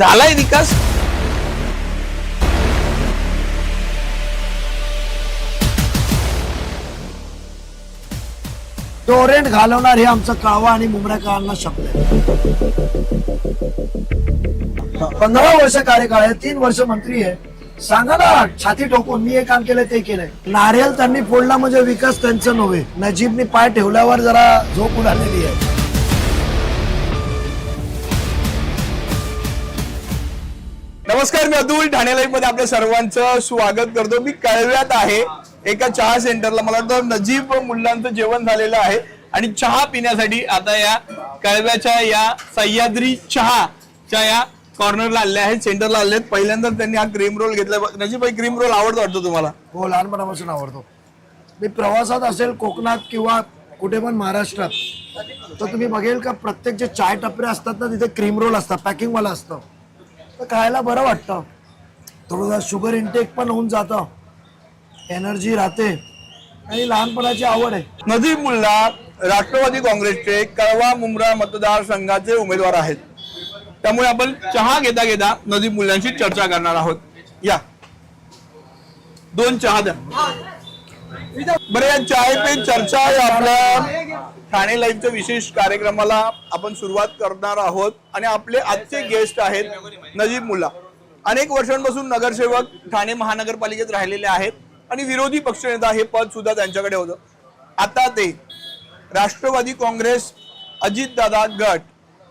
झालाय विकास. टोरेंट घालवणार हे आमचं कावा आणि मुंबऱ्याकरांना शब्द आहे. पंधरा वर्ष कार्यकाळ आहे तीन वर्ष मंत्री आहे. सांगा ना छाती ठोकून मी हे काम केलं ते केलंय. नारियल त्यांनी फोडला म्हणजे विकास त्यांचं नव्हे. नजीबनी पाय ठेवल्यावर जरा झोप उडालेली आहे. नमस्कार मी अतुल. ठाणे लाईफमध्ये आपल्या सर्वांचं स्वागत करतो. मी कळव्यात आहे. एका चहा सेंटरला मला वाटतं नजीब मुलांचं जेवण झालेलं आहे. आणि चहा पिण्यासाठी आता या कळव्याच्या या सह्याद्री चहाच्या या कॉर्नरला आले आहेत सेंटरला आले आहेत. पहिल्यांदा त्यांनी हा क्रीम रोल घेतला. नजीब भाई क्रीम रोल आवडतो वाटतो तुम्हाला? हो लहानपणापासून आवडतो. मी प्रवासात असेल कोकणात किंवा कुठे पण महाराष्ट्रात तर तुम्ही बघेल का प्रत्येक जे चाय टपरे असतात ना तिथे क्रीम रोल असतात पॅकिंगवाला असतं. तर खायला बरं वाटतं. थोडंसं शुगर इंटेक पण होऊन जातं. एनर्जी राहते. आणि लहानपणाची आवड आहे. नजीब मुल्ला राष्ट्रवादी काँग्रेसचे कळवा मुंब्रा मतदारसंघाचे उमेदवार आहेत. त्यामुळे आपण चहा घेता घेता नजीब मुल्ल्यांशी चर्चा करणार आहोत. या. दोन चहा द्या. बरं या चाय पे चर्चा या आपल्या ठाणे लाईव्हच्या विशेष कार्यक्रमाला आपण सुरुवात करणार आहोत. आणि आपले आजचे गेस्ट आहेत नजीब मुल्ला. अनेक वर्षांपासून नगरसेवक ठाणे महानगरपालिकेत राहिलेले आहेत आणि विरोधी पक्षनेता हे पद सुद्धा त्यांच्याकडे होतं. आता ते राष्ट्रवादी काँग्रेस अजितदादा गट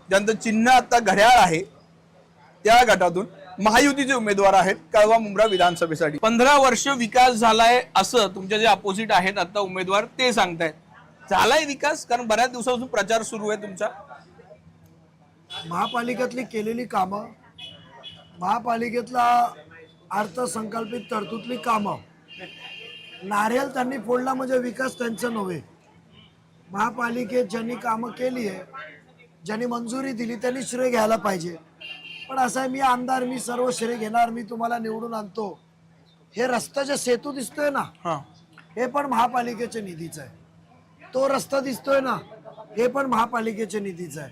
ज्यांचं चिन्ह आता घड्याळ आहे त्या गटातून महायुतीचे उमेदवार आहेत कळवा मुंब्रा विधानसभेसाठी. पंधरा वर्ष विकास झालाय असं तुमचे जे अपोजिट आहेत आता उमेदवार ते सांगतायत. झालाय विकास? कारण बऱ्याच दिवसापासून प्रचार सुरू आहे तुमचा. महापालिकेतली केलेली कामं महापालिकेतला अर्थसंकल्पित तरतुदली कामं नारियल त्यांनी फोडला म्हणजे विकास त्यांचं नव्हे. महापालिकेत ज्यांनी कामं केली आहे ज्यांनी मंजुरी दिली त्यांनी श्रेय घ्यायला पाहिजे. पण असं आहे मी आमदार मी सर्व श्रेय घेणार मी तुम्हाला निवडून आणतो. हे रस्त्याचे सेतू दिसतोय ना? हा. हे पण महापालिकेच्या निधीचं आहे. तो रस्ता दिसतोय ना हे पण महापालिकेच्या निधीचं आहे.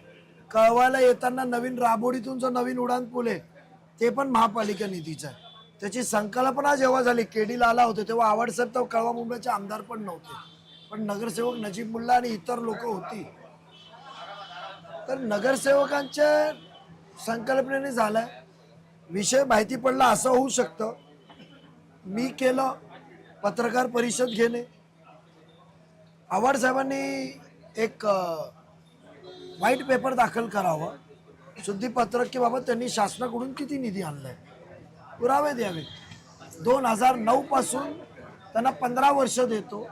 कळवायला येताना नवीन राबोडीतून जो नवीन उडान पूल आहे ते पण महापालिका निधीचं आहे. त्याची संकल्पना जेव्हा झाली केडीला आला होते तेव्हा आवडसाहेब तर कळवा मुंबईचे आमदार पण नव्हते. पण नगरसेवक नजीब मुल्ला आणि इतर लोक होती. तर नगरसेवकांच्या संकल्पनेने झालाय. विषय माहिती पडला असं होऊ शकतं. मी केलं पत्रकार परिषद घेणे. आव्हाड साहेबांनी एक व्हाईट पेपर दाखल करावं. शुद्धीपत्रक की बाबा त्यांनी शासनाकडून किती निधी आणलाय? पुरावे द्यावे. दोन हजार नऊपासून त्यांना पंधरा वर्ष देतो.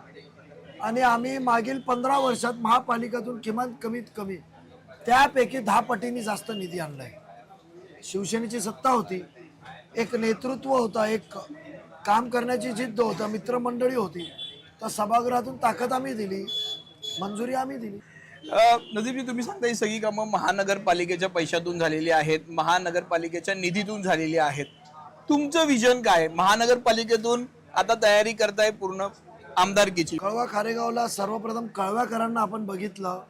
आणि आम्ही मागील पंधरा वर्षात महापालिकेतून किमान कमीत कमी त्यापैकी दहा पटींनी जास्त निधी आणलाय. शिवसेनेची सत्ता होती. एक नेतृत्व होता एक काम करण्याची जिद्द होता मित्रमंडळी होती. तर सभागृहातून ताकद आम्ही दिली मंजुरी आम्ही दिली. नदीपजी तुम्ही सांगता ही सगळी कामं महानगरपालिकेच्या पैशातून झालेली आहेत महानगरपालिकेच्या निधीतून झालेली आहेत. तुमचं विजन काय? महानगरपालिकेतून आता तयारी करताय पूर्ण आमदारकीची. कळवा खारेगावला सर्वप्रथम कळव्याकरांना आपण बघितलं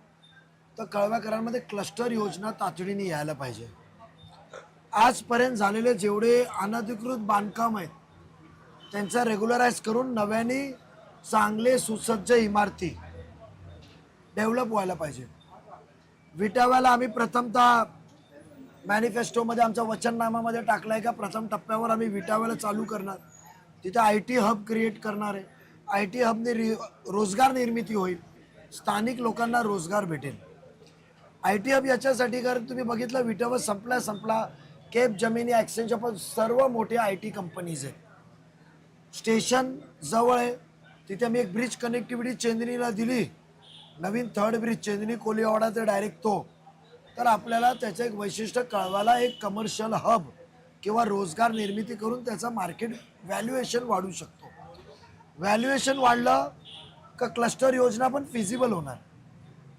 तर कळव्याकरांमध्ये क्लस्टर योजना तातडीने यायला पाहिजे. आजपर्यंत झालेले जेवढे अनधिकृत बांधकाम आहेत त्यांचा रेग्युलराईज करून नव्याने चांगले सुसज्ज इमारती डेव्हलप व्हायला पाहिजे. विटाव्याला आम्ही प्रथमतः मॅनिफेस्टोमध्ये आमच्या वचननामामध्ये टाकलाय का प्रथम टप्प्यावर आम्ही विटाव्याला चालू करणार. तिथे आय टी हब क्रिएट करणार आहे. आय टी हबने रि रोजगार निर्मिती होईल. स्थानिक लोकांना रोजगार भेटेल. आय टी हब याच्यासाठी कारण तुम्ही बघितलं विटावर संपला संपला केप जमिनी ॲक्सेंजच्या पण सर्व मोठ्या आय टी कंपनीज आहेत. स्टेशन जवळ आहे. तिथे मी एक ब्रिज कनेक्टिव्हिटी चेंदणीला दिली. नवीन थर्ड ब्रिज चेंदणी कोलिवाडा ते डायरेक्ट तो. तर आपल्याला त्याचं एक वैशिष्ट्य कळवायला एक कमर्शियल हब किंवा रोजगार निर्मिती करून त्याचा मार्केट व्हॅल्युएशन वाढू शकतो. व्हॅल्युएशन वाढलं का क्लस्टर योजना पण फिजिबल होणार.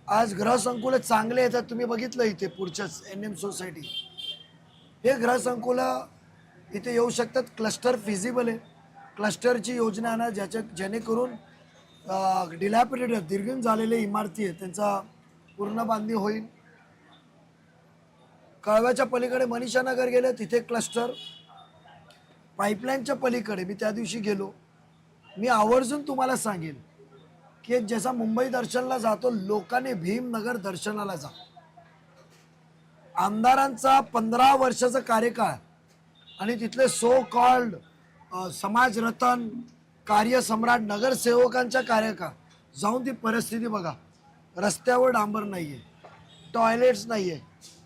आज ग्रहसंकुलं चांगले येतात तुम्ही बघितलं इथे पुढच्याच एन एम सोसायटी हे ग्रहसंकुलं इथे येऊ शकतात क्लस्टर फिजिबल आहे. क्लस्टरची योजना आहे ना ज्याच्या जेणेकरून डिलॅपिटेड दीर्घन झालेले इमारती आहेत त्यांचा पूर्ण बांधणी होईल. कळव्याच्या पलीकडे मनीषा नगर तिथे क्लस्टर. पाईपलाईनच्या पलीकडे मी त्या दिवशी गेलो. मी आवर्जून तुम्हाला सांगेन की जसा मुंबई दर्शनला जातो लोकांनी भीमनगर दर्शनाला जा. आमदारांचा पंधरा वर्षाचा कार्यकाळ आणि तिथले सो कॉल्ड समाजरतन कार्यसम्राट नगरसेवकांच्या कार्यकाळ जाऊन ती परिस्थिती बघा. रस्त्यावर डांबर नाही आहे टॉयलेट्स नाही आहे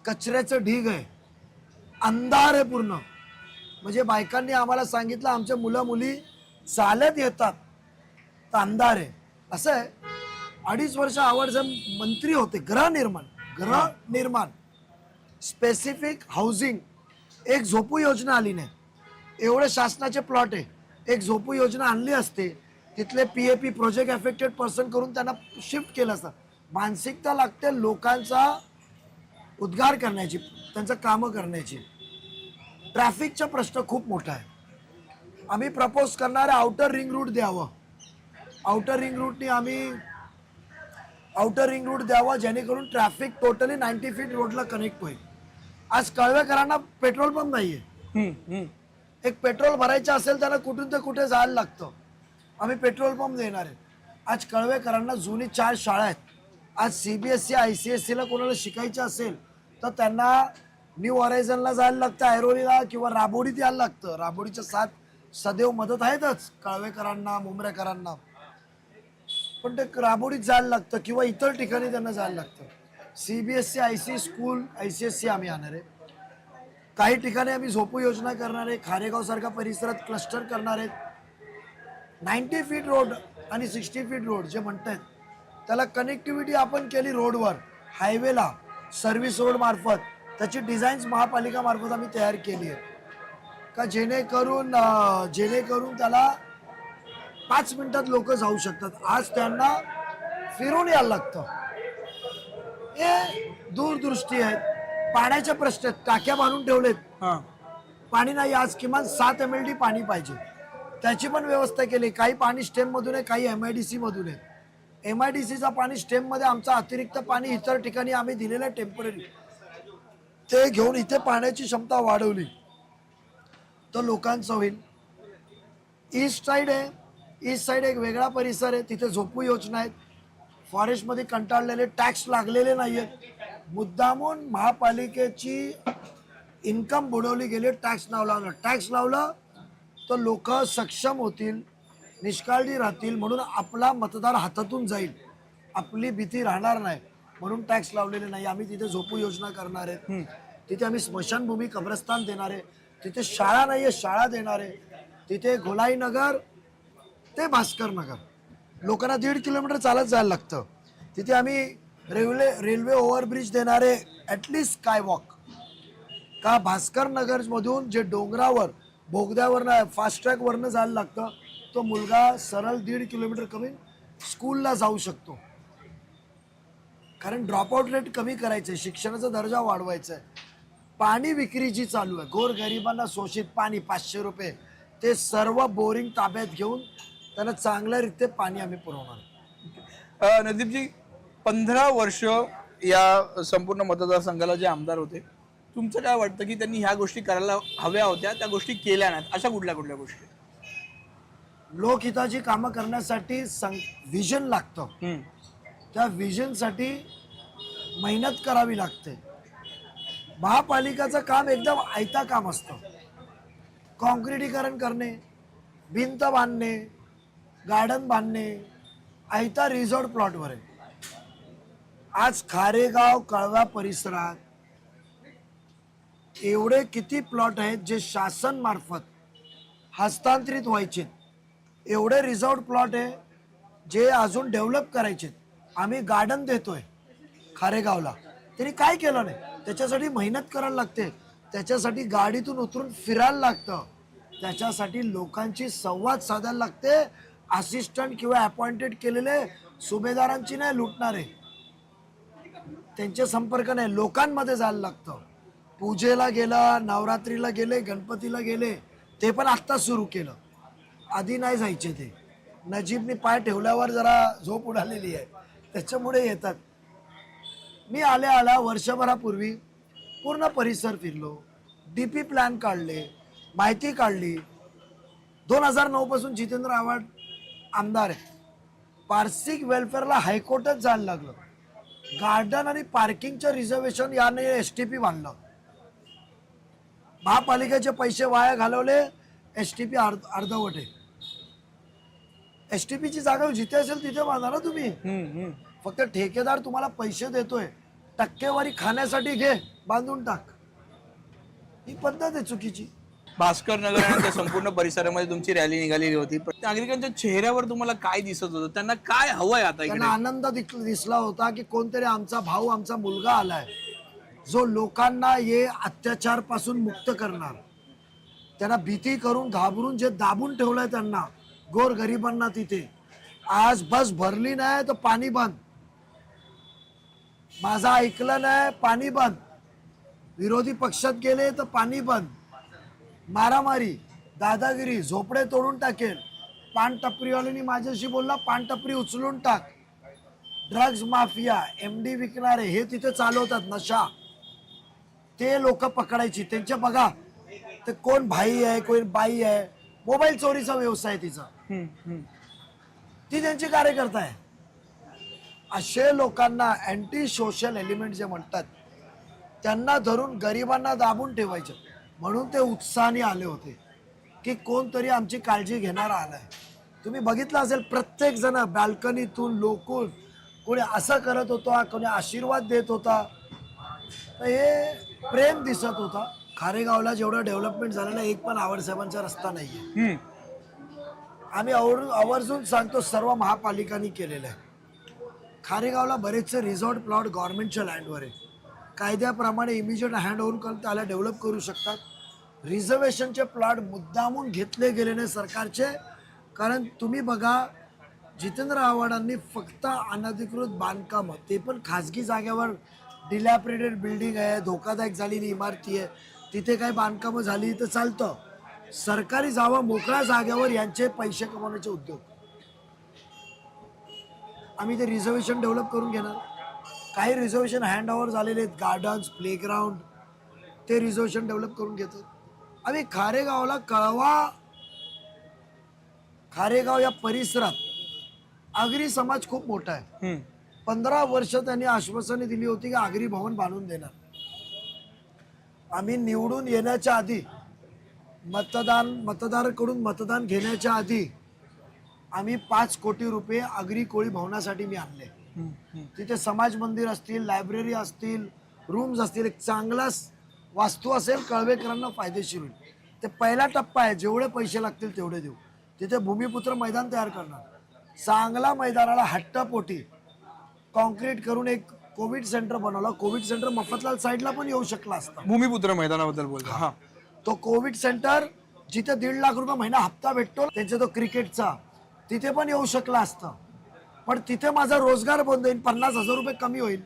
कचऱ्याचं ढीग आहे. अंधार आहे पूर्ण. म्हणजे बायकांनी आम्हाला सांगितलं आमच्या मुलं मुली चालत येतात. तर अंधार आहे. असं आहे. अडीच वर्ष आवडचे मंत्री होते. गृहनिर्माण. गृहनिर्माण. स्पेसिफिक हाऊसिंग एक झोपू योजना आली नाही. एवढे शासनाचे प्लॉट आहे. एक झोपू योजना आणली असते. तिथले P A P project affected person करून त्यांना शिफ्ट केलं असतं. मानसिकता लागते लोकांचा उद्गार करण्याची त्यांचं कामं करण्याची. ट्रॅफिकचा प्रश्न खूप मोठा आहे. आम्ही प्रपोज करणारे आउटर रिंग रूट द्यावं. आउटर रिंग रूटनी आम्ही आउटर रिंग रूट द्यावा जेणेकरून ट्रॅफिक टोटली नाईन्टी फीट रोडला कनेक्ट होईल. आज कळवेकरांना पेट्रोल पंप नाही आहे एक पेट्रोल भरायचं असेल त्यांना कुठून ते कुठे जायला लागतं? आम्ही पेट्रोल पंप देणार आहे. आज कळवेकरांना जुनी चार शाळा आहेत. आज C B S C I C S सीला कोणाला शिकायचं असेल तर त्यांना न्यू ऑरायझनला जायला लागतं ऐरोलीला किंवा राबोडीत यायला लागतं. राबोडीच्या साथ सदैव मदत आहेतच कळवेकरांना मुंबरेकरांना. पण ते राबोडीत जायला लागतं किंवा इतर ठिकाणी त्यांना जायला लागतं. C B S C I C school I C S C आम्ही आणणार आहे. काही ठिकाणी आम्ही झोपू योजना करणार आहे खारेगाव सारख्या परिसरात क्लस्टर करणार. आहेत नाईन्टी फीट रोड आणि सिक्स्टी फीट रोड जे म्हणत आहेत त्याला कनेक्टिव्हिटी आपण केली रोडवर हायवेला सर्व्हिस रोड मार्फत. त्याची डिझाईन्स महापालिका मार्फत आम्ही तयार केली आहे का जेणेकरून जेणेकरून त्याला पाच मिनिटात लोक जाऊ शकतात. आज त्यांना फिरून यायला लागतं. हे दूरदृष्टी आहेत. पाण्याचे प्रश्न टाक्या बांधून ठेवलेत. हा. पाणी नाही आज किमान सात एम एल डी पाणी पाहिजे. त्याची पण व्यवस्था केली. काही पाणी स्टेम मधून आहे काही एम आय डी सी मधून आहे. एम आय डी सीचा पाणी स्टेममध्ये आमचं अतिरिक्त पाणी इतर ठिकाणी आम्ही दिलेलं आहे टेंपररी ते घेऊन इथे पाण्याची क्षमता वाढवली. तर लोकांचं होईल. ईस्ट साईड आहे. ईस्ट साईड एक वेगळा परिसर आहे. तिथे झोपू योजना आहेत. फॉरेस्टमध्ये कंटाळलेले टॅक्स लागलेले नाही आहेत मुद्दामून महापालिकेची इन्कम बुडवली गेली टॅक्स नाव लावलं टॅक्स लावलं तर लोक सक्षम होतील निष्काळजी राहतील म्हणून आपला मतदार हातातून जाईल. आपली भीती राहणार नाही. म्हणून टॅक्स लावलेले नाही. आम्ही तिथे झोपू योजना करणार आहेत तिथे आम्ही स्मशानभूमी कब्रस्तान देणार आहे. तिथे शाळा नाही आहे शाळा देणार आहे. तिथे गोलाई नगर ते भास्कर नगर लोकांना दीड किलोमीटर चालत जायला लागतं. तिथे आम्ही रेल्वे रेल्वे ओव्हरब्रिज देणारे ॲटलिस्ट काय वॉक का भास्कर नगरमधून जे डोंगरावर बोगद्यावरनं फास्ट ट्रॅकवरनं जायला लागतं तो मुलगा सरळ दीड किलोमीटर कमी स्कूलला जाऊ शकतो. कारण ड्रॉपआउट रेट कमी करायचं आहे शिक्षणाचा दर्जा वाढवायचा आहे पाणी विक्री जी चालू आहे. गोरगरिबांना शोषित पाणी पाचशे रुपये. ते सर्व बोरिंग ताब्यात घेऊन त्यांना चांगल्या रीते पाणी आम्ही पुरवणार. नदीपजी पंधरा वर्ष या संपूर्ण मतदारसंघाला जे आमदार होते तुमचं काय वाटतं की त्यांनी ह्या गोष्टी करायला हव्या होत्या त्या गोष्टी केल्या नाहीत? अशा कुठल्या कुठल्या गोष्टी? लोकहिताची कामं करण्यासाठी व्हिजन लागतं. त्या विजनसाठी मेहनत करावी लागते. महापालिकाचं काम एकदम आयता काम असतं. कॉन्क्रिटीकरण करणे भिंत बांधणे गार्डन बांधणे आयता रिझॉर्ट प्लॉटवर आहे आज खारेगाव कळवा परिसरात एवढे किती प्लॉट आहेत जे शासन मार्फत हस्तांतरित व्हायचे. एवढे रिझॉर्ट प्लॉट आहे जे अजून डेव्हलप करायचे. आम्ही गार्डन देतोय खारेगावला. त्यांनी काय केलं नाही? त्याच्यासाठी मेहनत करायला लागते. त्याच्यासाठी गाडीतून उतरून फिरायला लागतं. त्याच्यासाठी लोकांची संवाद साधायला लागते. असिस्टंट किंवा अपॉइंटेड केलेले सुभेदारांची नाही लुटणारे. त्यांचे संपर्क नाही लोकांमध्ये जायला लागतं. पूजेला गेला नवरात्रीला गेले गणपतीला गेले ते पण आत्ता सुरू केलं. आधी नाही जायचे ते. नजीबने पाय ठेवल्यावर जरा झोप उडालेली आहे. त्याच्यामुळे येतात. मी आल्या आल्या वर्षभरापूर्वी पूर्ण परिसर फिरलो. डी पी प्लॅन काढले माहिती काढली. दोन हजार नऊपासून जितेंद्र आव्हाड आमदार आहे. पारसिक वेलफेअरला हायकोर्टच जायला लागलं. गार्डन आणि पार्किंगचं रिझर्वेशन याने एस टी पी बांधलं. महापालिकेचे पैसे वाया घालवले एस टी पी अर्ध अर्धवट. आहे एस टी पीची जागा जिथे असेल तिथे बांधा ना तुम्ही. फक्त ठेकेदार तुम्हाला पैसे देतोय. टक्केवारी खाण्यासाठी घे बांधून टाक. ही पद्धत आहे चुकीची. भास्कर नगर आणि त्या संपूर्ण परिसरामध्ये तुमची रॅली निघालेली होती. पण नागरिकांच्या चेहऱ्यावर तुम्हाला काय दिसत होतं? त्यांना काय हवंय आता इकडे? त्यांना आनंद दिस- दिसला होता की कोणतरी आमचा भाऊ आमचा मुलगा आलाय. जो लोकांना हे अत्याचारपासून मुक्त करणार. त्यांना भीती करून घाबरून जे दाबून ठेवलंय त्यांना गोर गरिबांना तिथे. आज बस भरली नाही तर पाणी बंद. माझं ऐकलं नाही पाणी बंद. विरोधी पक्षात गेले तर पाणी बंद. मारामारी दादागिरी झोपडे तोडून टाकेल. पान टपरीवाल्यांनी माझ्याशी बोलला पान टपरी उचलून टाक. ड्रग्ज माफिया एम डी विकणारे हे तिथे चालवतात नशा. ते लोक पकडायची. त्यांच्या बघा ते कोण भाई आहे कोण बाई आहे? मोबाईल चोरीचा व्यवसाय तिचा. ती त्यांची कार्यकर्ता आहे. असे लोकांना अँटी सोशल एलिमेंट जे म्हणतात त्यांना धरून गरिबांना दाबून ठेवायचं. म्हणून ते उत्साहाने आले होते की कोणतरी आमची काळजी घेणारा आलाय. तुम्ही बघितलं असेल प्रत्येक जण बाल्कनीतून लोकून कोणी असं करत होता कोणी आशीर्वाद देत होता. तर हे प्रेम दिसत होता. खारेगावला जेवढं डेव्हलपमेंट झालेलं आहे, एक पण आवडसाहेबांचा रस्ता नाहीये. हम्म. आम्ही आवर आवर्जून सांगतो सर्व महापालिकांनी केलेलं आहे. खारेगावला बरेचसे रिसॉर्ट प्लॉट गव्हर्नमेंटच्या लँडवर आहे. कायद्याप्रमाणे इमिजिएट हँड ओव्हर करून त्याला डेव्हलप करू शकतात. रिझर्वेशनचे प्लॉट मुद्दामून घेतले गेले नाही सरकारचे. कारण तुम्ही बघा जितेंद्र आव्हाडांनी फक्त अनधिकृत बांधकामं ते पण खाजगी जागेवर डिलॅपरेटेड बिल्डिंग आहे धोकादायक झालेली इमारती आहे. तिथे काही बांधकामं झाली तर चालतं. सरकारी जावा मोकळ्या जागेवर यांचे पैसे कमावण्याचे उद्योग. आम्ही ते रिझर्वेशन डेव्हलप करून घेणार. काही रिझर्वेशन हँड ओव्हर झालेले आहेत गार्डन्स प्लेग्राऊंड ते रिझर्वेशन डेव्हलप करून घेतात. आम्ही खारेगावला कळवा. खारेगाव या परिसरात आगरी समाज खूप मोठा आहे. पंधरा वर्ष त्यांनी आश्वासने दिली होती की आगरी भवन बांधून देणार. आम्ही निवडून येण्याच्या आधी मतदान मतदाराकडून मतदान घेण्याच्या आधी आम्ही पाच कोटी रुपये आगरी कोळी भवनासाठी मी आणले. तिथे समाज मंदिर असतील लायब्ररी असतील रूम्स असतील एक चांगला स- वास्तू असेल कळवेकरांना फायदेशीर होईल. ते पहिला टप्पा आहे जेवढे पैसे लागतील तेवढे देऊ. तिथे भूमिपुत्र मैदान तयार करणार. चांगला मैदानाला हट्टापोटी कॉन्क्रीट करून एक कोविड सेंटर बनवलं. कोविड सेंटर मफतलाल साईडला पण येऊ शकला असता. भूमिपुत्र मैदानाबद्दल बोलतो हा. तो कोविड सेंटर जिथे दीड लाख रुपये महिना हप्ता भेटतो त्यांचा तो क्रिकेटचा तिथे पण येऊ शकला असतं. पण तिथे माझा रोजगार बंद होईल पन्नास हजार रुपये कमी होईल.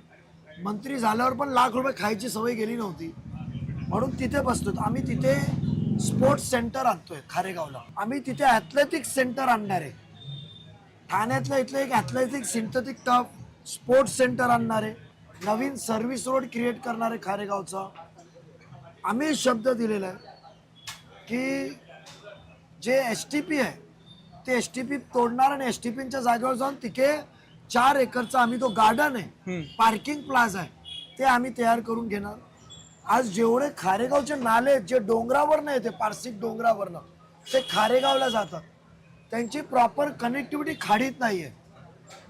मंत्री झाल्यावर पण लाख रुपये खायची सवय गेली नव्हती. म्हणून तिथे बसतो आम्ही तिथे स्पोर्ट्स सेंटर आणतोय खारेगावला. आम्ही तिथे ॲथलेटिक्स सेंटर आणणार आहे. ठाण्यातलं इथलं एक athletic synthetic turf sports centre आणणार आहे. नवीन सर्व्हिस रोड क्रिएट करणार आहे खारेगावचा. आम्ही शब्द दिलेला आहे की जे एस टी पी आहे ते एस टी पी तोडणार आणि एस टी पीच्या जागेवर जाऊन तिथे चार एकरचा आम्ही तो गार्डन आहे पार्किंग प्लाझा आहे ते आम्ही तयार करून घेणार. आज जेवढे खारेगावचे नाले आहेत, जे डोंगरावर नाही ते पारसिक डोंगरावरनं ते खारेगावला जातात. त्यांची प्रॉपर कनेक्टिव्हिटी खाडीत नाही आहे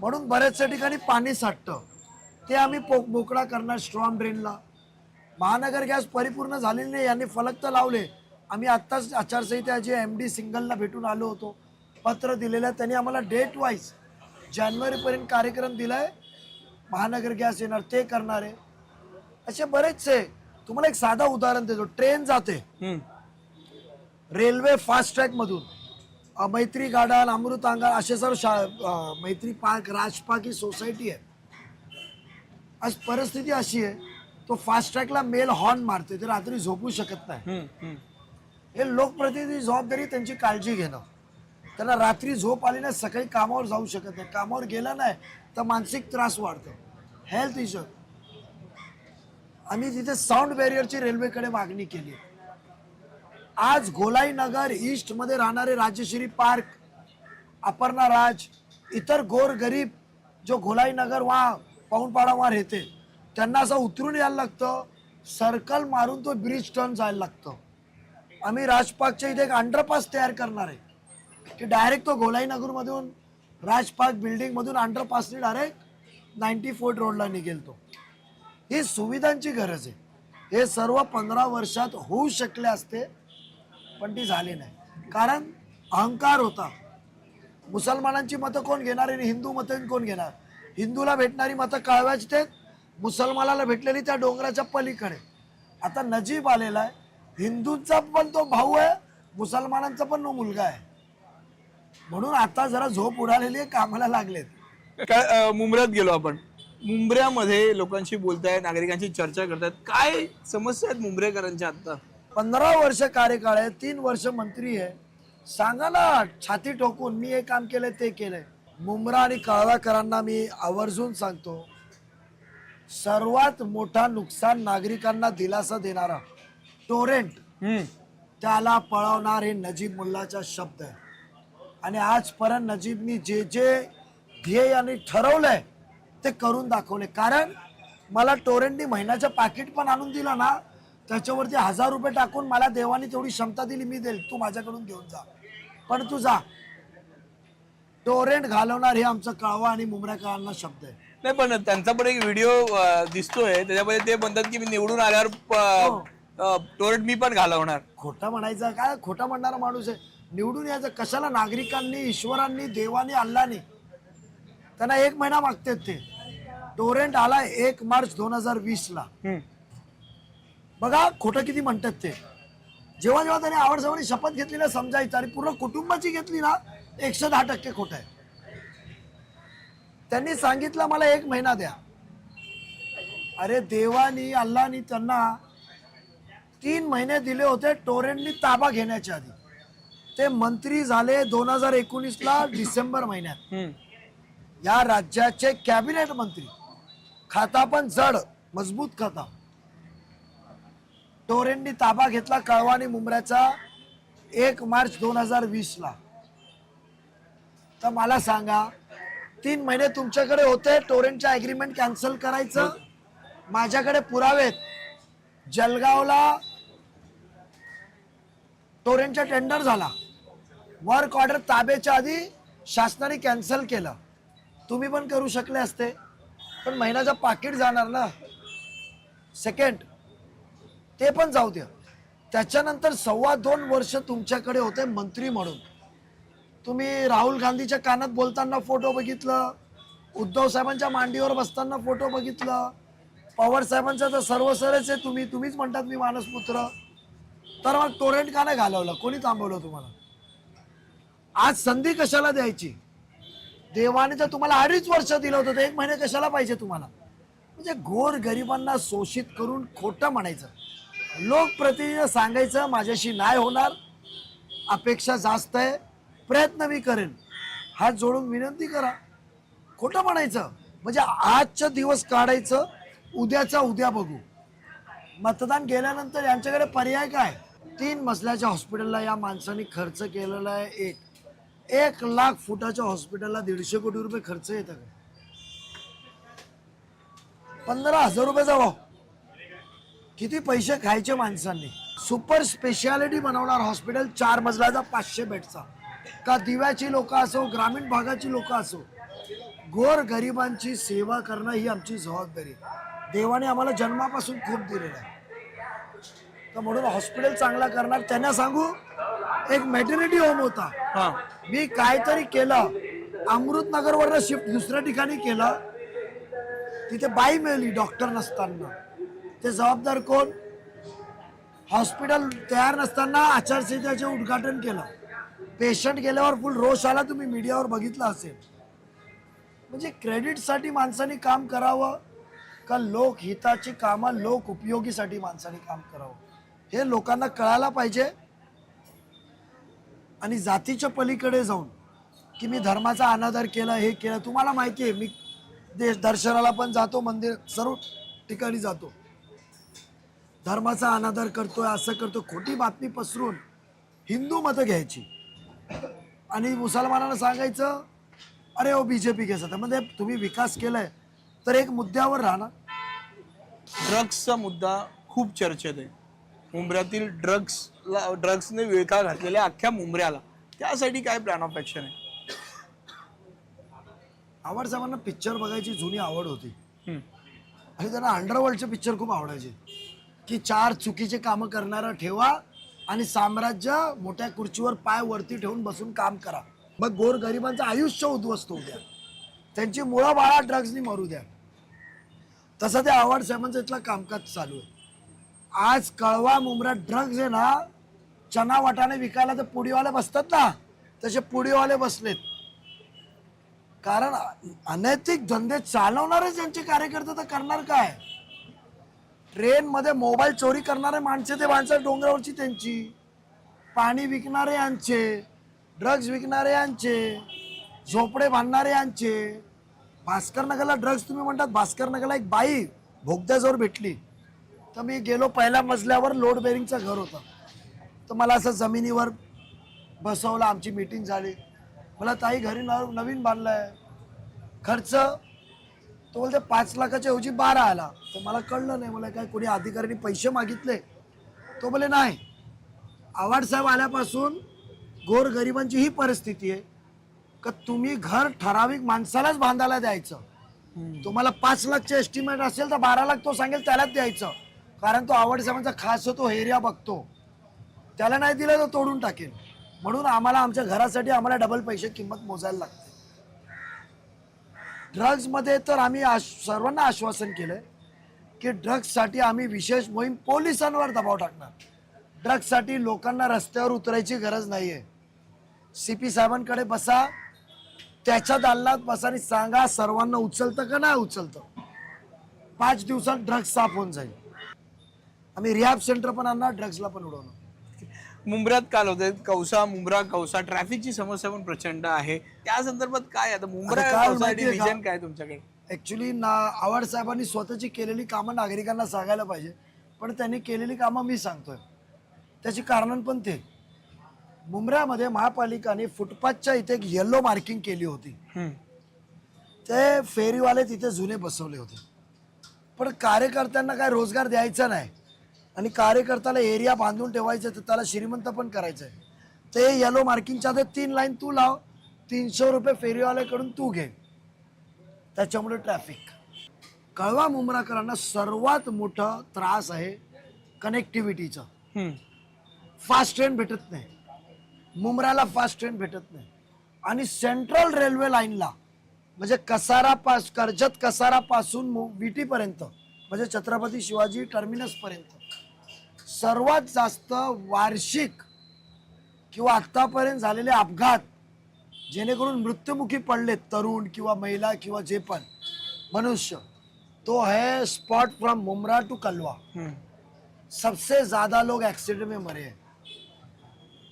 म्हणून बऱ्याचशा ठिकाणी पाणी साठतं. ते आम्ही पो मोकळा करणार स्ट्रॉंग ड्रेनला महानगर गॅस परिपूर्ण झालेली नाही यांनी फलक तर लावले. आम्ही आत्ताच आचारसंहिता जे एम डी सिंगलला भेटून आलो होतो पत्र दिलेलं आहे. त्यांनी आम्हाला डेट वाईज जानेवारीपर्यंत कार्यक्रम दिला आहे महानगर गॅस येणार ते करणार आहे. असे बरेचसे तुम्हाला एक साधा उदाहरण देतो. ट्रेन जाते. रेल्वे फास्ट ट्रॅक मधून. अ, मैत्री गार्डन अमृतांगण असे सर्व शा अ, मैत्री पार्क राजपाक ही सोसायटी आहे आज परिस्थिती अशी आहे तो फास्ट ट्रॅकला मेल हॉर्न मारते ते रात्री झोपू शकत नाही. हे लोकप्रतिनिधी जबाबदारी त्यांची काळजी घेणं. त्यांना रात्री झोप आली नाही सकाळी कामावर जाऊ शकत नाही. कामावर गेलं नाही तर मानसिक त्रास वाढतो. हेल्थ इश्यू आम्ही तिथे साऊंड बॅरियरची रेल्वेकडे मागणी केली. आज गोलाई नगर ईस्टमध्ये राहणारे राजश्री पार्क अपर्णा राज इतर गोर गरीब जो गोलाई नगर वा पाऊनपाडा वा येते त्यांना असं उतरून यायला लागतं. सर्कल मारून तो ब्रिज टर्न जायला लागतं. आम्ही राजपाकच्या इथे एक अंडरपास तयार करणार आहे. की डायरेक्ट तो गोलाई नगरमधून राजपाक बिल्डिंगमधून अंडरपासने डायरेक्ट नाईन्टी फोर्ट रोडला निघेल तो. ही सुविधांची गरज आहे. हे सर्व पंधरा वर्षात होऊ शकले असते पण ती झाली नाही. कारण अहंकार होता. मुसलमानांची मतं कोण घेणार आणि हिंदू मतं कोण घेणार? हिंदूला भेटणारी मतं कळवायची ते मुसलमानाला भेटलेली त्या डोंगराच्या पलीकडे. आता नजीब आलेला आहे. हिंदूंचा पण तो भाऊ आहे मुसलमानांचा पण तो मुलगा आहे. म्हणून आता जरा झोप उडालेली आहे कामाला लागलेत. काय मुंबऱ्यात गेलो आपण. मुंबऱ्यामध्ये लोकांशी बोलतायत नागरिकांची चर्चा करतायत. काय समस्या आहेत मुंबरेकरांच्या आता? पंधरा वर्ष कार्यकाळ आहे तीन वर्ष मंत्री आहे. सांगा ना छाती ठोकून मी हे काम केलंय ते केलंय. मुंब्रा आणि कळवाकरांना मी आवर्जून सांगतो सर्वात मोठा नुकसान नागरिकांना दिलासा देणारा टोरेंट. त्याला पळवणार हे नजीब मुल्लाचा शब्द आहे. आणि आजपर्यंत नजीबनी जे जे ध्येयाने ठरवलंय ते करून दाखवले. कारण मला टोरेंटनी महिन्याचं पाकिट पण आणून दिलं ना त्याच्यावरती हजार रुपये टाकून मला देवानी तेवढी क्षमता दिली मी देईल. तू माझ्याकडून घेऊन जा. पण तू जा. टोरेंट घालवणार हे आमचं कळवा आणि मुंबऱ्याकरांना शब्द आहे. नाही पण त्यांचा पण एक व्हिडिओ दिसतोय. त्याच्यामध्ये ते म्हणतात की मी निवडून आल्यावर हो. टोरेंट मी पण घालवणार. खोटं म्हणायचं काय? खोटं म्हणणारा माणूस आहे. निवडून यायचं कशाला? नागरिकांनी ईश्वरांनी देवानी अल्लानी. त्यांना एक महिना मागतात ते. टोरेंट आला एक मार्च दोन हजार वीस ला. बघा खोटं किती म्हणतात ते. जेव्हा जेव्हा त्याने आवडसावडी शपथ घेतली ना समजायचं आणि पूर्ण कुटुंबाची घेतली ना एकशे दहा टक्के खोटं आहे. त्यांनी सांगितलं मला एक महिना द्या. अरे देवानी अल्लानी त्यांना तीन महिने दिले होते टोरेंटनी ताबा घेण्याच्या आधी. ते मंत्री झाले दोन हजार एकोणीस ला डिसेंबर महिन्यात. या राज्याचे कॅबिनेट मंत्री. खाता पण जड मजबूत खाता. टोरेंनी ताबा घेतला कळवा आणि मुंबऱ्याचा एक मार्च दोन हजार वीसला. तर मला सांगा तीन महिने तुमच्याकडे होते टोरेंटच्या अग्रीमेंट कॅन्सल करायचं? माझ्याकडे पुरावेत जलगावला टोरेंटचा टेंडर झाला. वर्क ऑर्डर ताबेच्या आधी शासनाने कॅन्सल केलं. तुम्ही पण करू शकले असते. पण महिन्याचं पाकिट जाणार ना. सेकंड ते पण जाऊ द्या. त्याच्यानंतर सव्वा दोन वर्ष तुमच्याकडे होते मंत्री म्हणून. तुम्ही राहुल गांधीच्या कानात बोलताना फोटो बघितलं उद्धव साहेबांच्या मांडीवर बसताना फोटो बघितलं पवार साहेबांचा तर सर्वसरच आहे तुम्ही तुम्हीच म्हणतात मी मानसपुत्र. तर मग टोरेंट का नाही घालवलं कोणी थांबवलं तुम्हाला? आज संधी कशाला द्यायची? देवाने तर तुम्हाला अडीच वर्ष दिलं होतं तर एक महिने कशाला पाहिजे तुम्हाला? म्हणजे गोर गरिबांना शोषित करून खोटं म्हणायचं. लोकप्रतिनिधी सांगायचं माझ्याशी नाही होणार अपेक्षा जास्त आहे प्रयत्न मी करेन. हात जोडून विनंती करा. खोटं म्हणायचं. म्हणजे आजचं दिवस काढायचं उद्याचा उद्या बघू. मतदान गेल्यानंतर यांच्याकडे पर्याय काय? तीन मजल्याच्या हॉस्पिटलला या माणसाने खर्च केलेला आहे एक. एक लाख फुटाच्या हॉस्पिटलला दीडशे कोटी रुपये खर्च येत का पंधरा हजार रुपये जावा. किती पैसे खायचे माणसांनी. सुपर स्पेशालिटी बनवणार हॉस्पिटल चार मजल्याचा पाचशे बेडचा. का दिव्याची लोक असो ग्रामीण भागाची लोक असो गोर गरिबांची सेवा करणं ही आमची जबाबदारी. आहे. देवाने आम्हाला जन्मापासून खूप दिलेलं आहे. तर म्हणून हॉस्पिटल चांगला करणार? त्यांना सांगू एक मेटर्निटी होम होता. हा. मी काहीतरी केलं. अमृतनगरवरनं शिफ्ट दुसऱ्या ठिकाणी केलं. तिथे बाई मिळाली डॉक्टर नसताना. ते जबाबदार कोण? हॉस्पिटल तयार नसताना आचारसंहितेचे उद्घाटन केलं. पेशंट गेल्यावर फुल रोष आला तुम्ही मीडियावर बघितलं असेल. म्हणजे क्रेडिटसाठी माणसाने काम करावं का लोकहिताची कामं लोक उपयोगीसाठी माणसाने काम करावं? हे लोकांना कळायला पाहिजे. आणि जातीच्या पलीकडे जाऊन की मी धर्माचा अनादर केला हे केलं. तुम्हाला माहिती आहे मी देश दर्शनाला पण जातो मंदिर सर्व ठिकाणी जातो. धर्माचा अनादर करतोय असं करतो खोटी बातमी पसरून हिंदू मतं घ्यायची. आणि मुसलमानांना सांगायचं अरे ओ बीजेपी के साथ म्हणजे तुम्ही विकास केलाय तर एक मुद्द्यावर राहा ना. ड्रग्सचा मुद्दा खूप चर्चेत आहे. मुंबऱ्यातील ड्रग्सला ड्रग्सने विळखा घातलेल्या अख्ख्या मुंबऱ्याला त्यासाठी काय प्लॅन ऑफ ऍक्शन आहे? आवड साहेबांना पिक्चर बघायची जुनी आवड होती. हम्म. आणि त्यांना अंडरवर्ल्डचे पिक्चर खूप आवडायचे. की चार चुकीचे कामं करणारा ठेवा आणि साम्राज्य मोठ्या खुर्चीवर पाय वरती ठेवून बसून काम करा. मग गोर गरिबांचं आयुष्य उद्ध्वस्त होऊ द्या. त्यांची मुळं बाळा ड्रग्सनी मरू द्या. तसं ते आवड साहेबांचं इथलं कामकाज चालू आहे. आज कळवा मुंबरा ड्रग्ज आहे ना चना वाटाणे विकायला तर पुडीवाले बसतात ना. तसे पुडीवाले बसलेत. कारण अनैतिक धंदे चालवणारे ज्यांचे कार्यकर्ते तर करणार काय? ट्रेन मध्ये मोबाईल चोरी करणारे माणसे ते माणसं डोंगरावरची त्यांची. पाणी विकणारे यांचे ड्रग्ज विकणारे यांचे झोपडे बांधणारे यांचे. भास्कर नगरला ड्रग्ज तुम्ही म्हणतात भास्कर नगरला एक बाई भोगद्याजवळ भेटली. तर मी गेलो पहिल्या मजल्यावर लोड बेरिंगचं घर होतं. तर मला असं जमिनीवर बसवलं आमची मीटिंग झाली. मला ताई घरी न- नवीन बांधलाय. खर्च तो बोलते पाच लाखाच्या ऐवजी बारा आला. तर मला कळलं नाही मला काय कोणी अधिकाऱ्यांनी पैसे मागितले. तो बोले नाही. आवाड साहेब आल्यापासून गोर गरिबांची ही परिस्थिती आहे का तुम्ही घर ठराविक माणसालाच बांधायला द्यायचं. तुम्हाला पाच लाखचे एस्टिमेट असेल तर बारा लाख तो सांगेल त्यालाच द्यायचं. कारण तो आवडसाहेबांचा खास तो एरिया बघतो. त्याला नाही दिलं तर तोडून टाकेल. म्हणून आम्हाला आमच्या घरासाठी आम्हाला डबल पैसे किंमत मोजायला लागते. ड्रग्जमध्ये तर आम्ही आश- सर्वांना आश्वासन केलं की ड्रग्जसाठी आम्ही विशेष मोहीम पोलिसांवर दबाव टाकणार. ड्रग्जसाठी लोकांना रस्त्यावर उतरायची गरज नाही आहे सी पी साहेबांकडे बसा त्याच्या दालनात बसा आणि सांगा सर्वांना उचलतं का नाही उचलतं. पाच दिवसात ड्रग्ज साफ होऊन जाईल. आम्ही रिहॅब सेंटर पण आणणार ड्रग्जला पण उडवणार. मुंबऱ्यात काल होते कौसा मुंब्रा कौसा ट्रॅफिकची समस्या पण प्रचंड आहे. त्या संदर्भात काय आता मुंब्रा आता काल कौसासाठी माहितीये का? विजन काय तुमच्याकडे? ऍक्च्युली ना आव्हाड साहेबांनी स्वतःची केलेली कामं नागरिकांना सांगायला पाहिजे. पण त्यांनी केलेली कामं मी सांगतोय. त्याची कारण पण ते. मुंबऱ्यामध्ये महापालिकाने फुटपाथच्या इथे एक येल्लो मार्किंग केली होती. हम्म. ते फेरीवाले तिथे जुने बसवले होते. पण कार्यकर्त्यांना काय रोजगार द्यायचा नाही. आणि कार्यकर्त्याला एरिया बांधून ठेवायचं तर त्याला श्रीमंत पण करायचं आहे ते येलो मार्किंगच्या आधी तीन लाईन तू लाव तीनशे रुपये फेरीवाल्याकडून तू घे. त्याच्यामुळे ट्रॅफिक कळवा मुंबराकरांना सर्वात मोठा त्रास आहे कनेक्टिव्हिटीचा. फास्ट ट्रेन भेटत नाही. मुंबऱ्याला फास्ट ट्रेन भेटत नाही. आणि सेंट्रल रेल्वे लाईनला म्हणजे कसारा पास कर्जत कसारा पासून विटी पर्यंत म्हणजे छत्रपती शिवाजी टर्मिनस पर्यंत सर्वात जास्त वार्षिक किंवा आत्तापर्यंत झालेले अपघात जेणेकरून मृत्युमुखी पडले तरुण किंवा महिला किंवा जे पण मनुष्य तो है spot from Mumbra to Kalwa. सबसे ज्यादा लोग एक्सीडेंट में मरे हैं.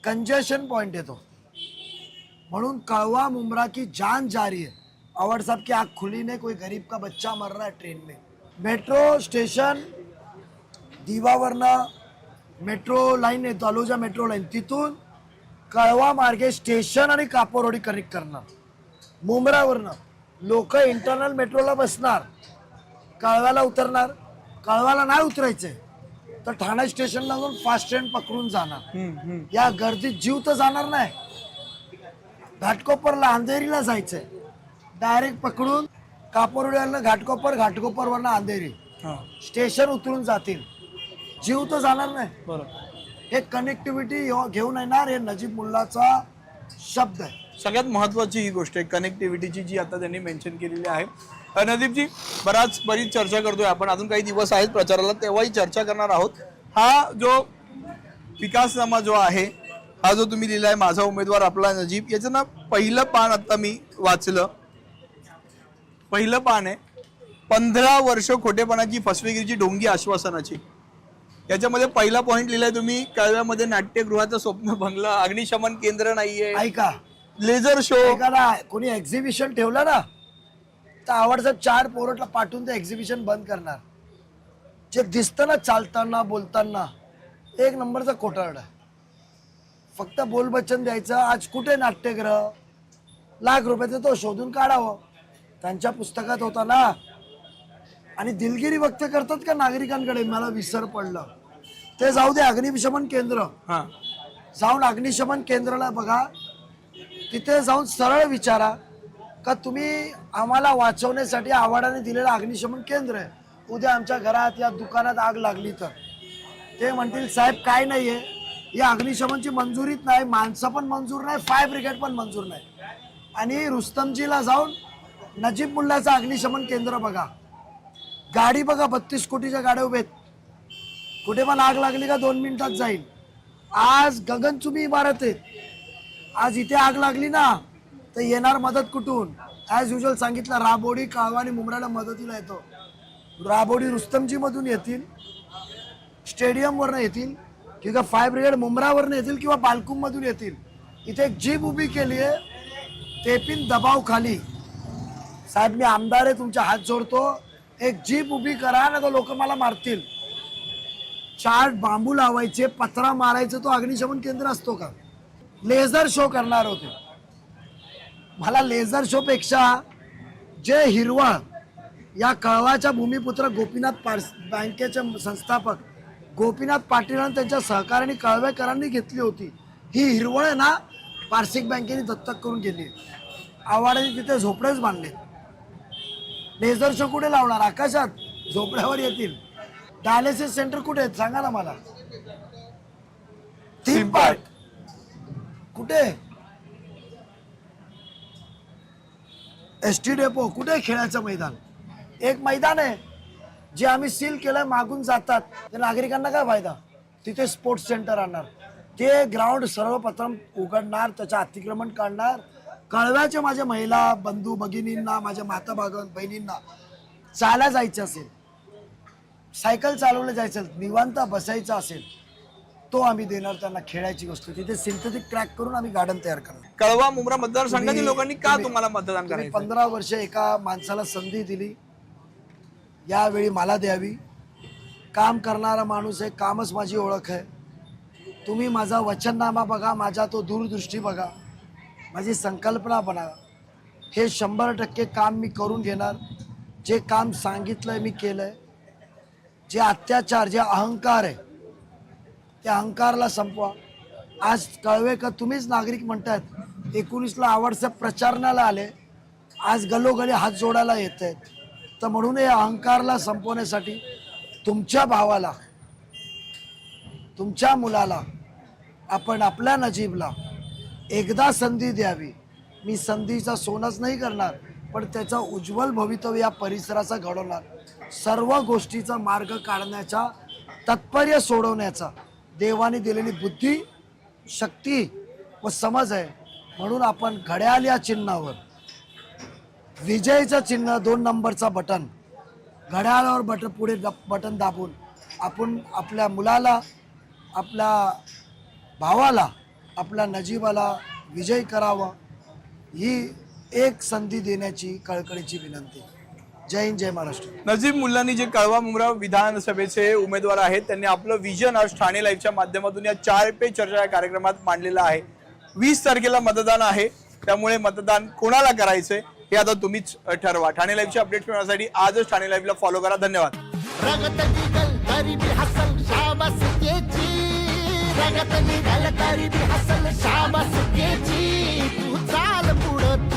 कंजेशन पॉइंट है तो. म्हणून कड़वा मुमरा की जान जा रही है. अवार्ड साहब की आंख खुली नहीं कोई गरीब का बच्चा मर रहा है ट्रेन में. मेट्रो स्टेशन दिवावरना मेट्रो लाईन आहे तालुजा मेट्रो लाईन. तिथून कळवा मार्गे स्टेशन आणि कापोरोडी कनेक्ट करणार. मुंबरावरनं लोक इंटरनल मेट्रोला बसणार. कळव्याला उतरणार. कळव्याला नाही उतरायचंय तर ठाणे स्टेशनला जाऊन फास्ट ट्रेन पकडून जाणार. या गर्दीत जीव तर जाणार नाही. घाटकोपरला अंधेरीला जायचंय. डायरेक्ट पकडून कापोरड्यानं घाटकोपर घाटकोपरवरनं अंधेरी. स्टेशन उतरून जातील. जीव तर जाणार नाही. बरोबर. हे कनेक्टिव्हिटी घेऊन येणार हे नजीब मुल्लाचा शब्द आहे. सगळ्यात महत्वाची ही गोष्ट आहे कनेक्टिव्हिटीची जी आता त्यांनी मेन्शन केलेली आहे. नदीपजी बराच बरीच चर्चा करतोय आपण. अजून काही दिवस आहेत प्रचाराला तेव्हाही चर्चा करणार आहोत. हा जो विकासनामा जो आहे हा जो तुम्ही लिहिलाय माझा उमेदवार आपला नजीब याचं ना पहिलं पान आता मी वाचलं. पहिलं पान आहे पंधरा वर्ष खोटेपणाची फसवेगिरीची ढोंगी आश्वासनाची. याच्यामध्ये पहिला पॉईंट लिहिलाय तुम्ही कळव्यामध्ये नाट्यगृहाचं स्वप्न भंगलं अग्निशमन केंद्र नाहीये. ऐका. लेझर शो एखादा कोणी एक्झिबिशन ठेवलं ना तर आवडचं चार पोरटला पाठवून ते एक्झिबिशन बंद करणार. जे दिसतं ना चालताना बोलताना एक नंबरचा कोटारड. आहे फक्त बोलबच्चन द्यायचं आज कुठे नाट्यगृह लाख रुपयाचं तो शोधून काढावं. त्यांच्या पुस्तकात होता ना. आणि दिलगिरी व्यक्त करतात का नागरिकांकडे? मला विसर पडलं. ते जाऊ दे अग्निशमन केंद्र. हा. जाऊन अग्निशमन केंद्राला बघा. तिथे जाऊन सरळ विचारा का तुम्ही आम्हाला वाचवण्यासाठी आवाडाने दिलेलं अग्निशमन केंद्र आहे. उद्या आमच्या घरात या दुकानात आग लागली तर. ते म्हणतील साहेब काय नाहीये. या अग्निशमनची मंजुरीच नाही. माणसं पण मंजूर नाही. फायर ब्रिगेड पण मंजूर नाही. आणि रुस्तमजीला जाऊन नजीब मुल्लाचं अग्निशमन केंद्र बघा. गाडी बघा बत्तीस कोटीच्या गाड्या उभेत कुठे पण आग लागली का दोन मिनिटात जाईल. आज गगनचुंबी इमारत आहे. आज इथे आग लागली ना तर येणार मदत कुठून? ॲज युजल सांगितलं राबोडी काळवा आणि मुंबराला मदतीला येतो. राबोडी रुस्तमजीमधून येतील स्टेडियमवरनं येतील किंवा फाय ब्रिगेड मुंब्रावरनं येतील किंवा बालकुममधून येतील. इथे एक जीप उभी केली आहे तेपिन दबाव खाली. साहेब मी आमदार आहे तुमच्या हात जोडतो. एक जीप उभी करा ना तर लोक मला मारतील. चार बांबू लावायचे पत्रा मारायचं तो अग्निशमन केंद्र असतो का? लेझर शो करणार होते. मला लेझर शो पेक्षा जे हिरवळ या कळवाच्या भूमिपुत्र गोपीनाथ पार्स बँकेचे संस्थापक गोपीनाथ पाटील आणि त्यांच्या सहकार्याने कळवेकरांनी घेतली होती. ही हिरवळ आहे ना पारसिक बँकेने दत्तक करून गेली आवाडाने तिथे झोपडेच बांधले लेझर शो कुठे लावणार? आकाशात झोपड्यावर येतील. डायलिसिस सेंटर कुठे आहेत? सांगा ना मला. Theme park. कुठे? S T depot. कुठे खेळाचं मैदान? एक मैदान आहे. जे आम्ही सील केलंय मागून जातात. त्या नागरिकांना काय फायदा? तिथे स्पोर्ट्स सेंटर आणणार. ते ग्राउंड सर्वप्रथम उघडणार त्याचं अतिक्रमण काढणार. कळव्याचे माझ्या महिला बंधू भगिनींना माझ्या माता बागन बहिणींना चाला जायचं असेल. सायकल चालवलं जायचं निवांत बसायचं असेल तो आम्ही देणार त्यांना खेळायची गोष्ट तिथे सिंथेटिक ट्रॅक करून आम्ही गार्डन तयार करणार. कळवा मुंब्रा मतदारसंघातील लोकांनी का तुम्ही- तुम्हाला मतदान करायचं पंधरा वर्ष एका माणसाला संधी दिली. यावेळी मला द्यावी. काम करणारा माणूस आहे कामच माझी ओळख आहे. तुम्ही माझा वचननामा बघा माझा तो दूरदृष्टी बघा. माझी संकल्पना बघा हे शंभर टक्के काम मी करून घेणार. जे काम सांगितलंय मी केलंय. जे अत्याचार जे अहंकार आहे त्या अहंकारला संपवा. आज कळवे का तुम्हीच नागरिक म्हणतात एकोणीसला आवडत्या प्रचारणाला आले आज गलोगली हात जोडायला येत आहेत तर म्हणून या अहंकारला संपवण्यासाठी तुमच्या भावाला तुमच्या मुलाला आपण आपल्या नजीबला एकदा संधी द्यावी. मी संधीचा सोनच नाही करणार पण त्याचा उज्ज्वल भवितव्य या परिसराचा घडवणार. सर्व गोष्टीचा मार्ग काढण्याचा तात्पर्य सोडवण्याचा देवाने दिलेली बुद्धी शक्ती व समज आहे. म्हणून आपण घड्याळ या चिन्हावर विजयचं चिन्ह दोन नंबरचा बटन घड्याळावर बटन पुढे द- बटन दाबून आपण आपल्या मुलाला आपल्या भावाला आपल्या नजीबाला विजय करावा ही एक संधी देण्याची कळकळीची विनंती. जय हिंद जय महाराष्ट्र. नजीब मुल्लांनी जे कळवा मुंब्रा विधानसभेचे उमेदवार आहेत त्यांनी आपलं विजन आज ठाणे लाईव्हच्या माध्यमातून या चार पे चर्चा या कार्यक्रमात मांडलेलं आहे. वीस तारखेला मतदान आहे त्यामुळे मतदान कोणाला करायचंय हे आता तुम्हीच ठरवा. ठाणे लाईव्हचे अपडेट मिळवण्यासाठी आजच ठाणे लाईव्हला फॉलो करा. धन्यवाद. रगत निघल तरी बी हसल शाबास केची. रगत निघल तरी बी हसल शाबास केची. तू चाल पुढं